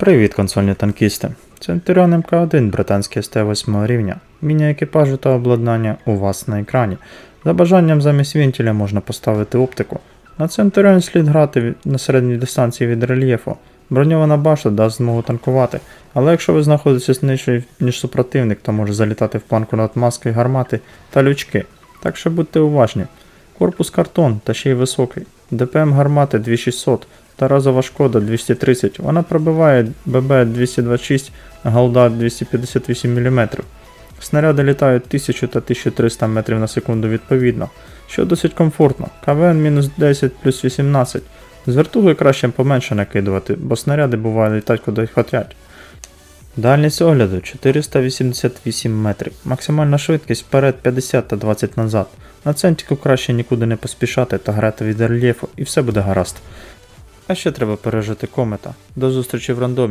Привіт, консольні танкісти. Центуріон МК1 британський СТ 8 рівня. Міні екіпажу та обладнання у вас на екрані. За бажанням замість вентиля можна поставити оптику. На Центуріон слід грати на середній дистанції від рельєфу. Броньована башта дасть змогу танкувати, але якщо ви знаходитесь нижче, ніж супротивник, то може залітати в планку над маски гармати та лючки. Так що будьте уважні. Корпус картон та ще й високий. ДПМ гармати 2600 та разова шкода 230. Вона пробиває ББ 226, голда 258 мм. Снаряди літають 1000 та 1300 метрів на секунду відповідно, що досить комфортно. КВН мінус 10 плюс 18. З вертугою краще поменше накидувати, бо снаряди буває літать куди хотять. Дальність огляду 488 метрів. Максимальна швидкість вперед 50 та 20 назад. На центіку краще нікуди не поспішати та грати від рельєфу, і все буде гаразд. А ще треба пережити комета. До зустрічі в рандомі.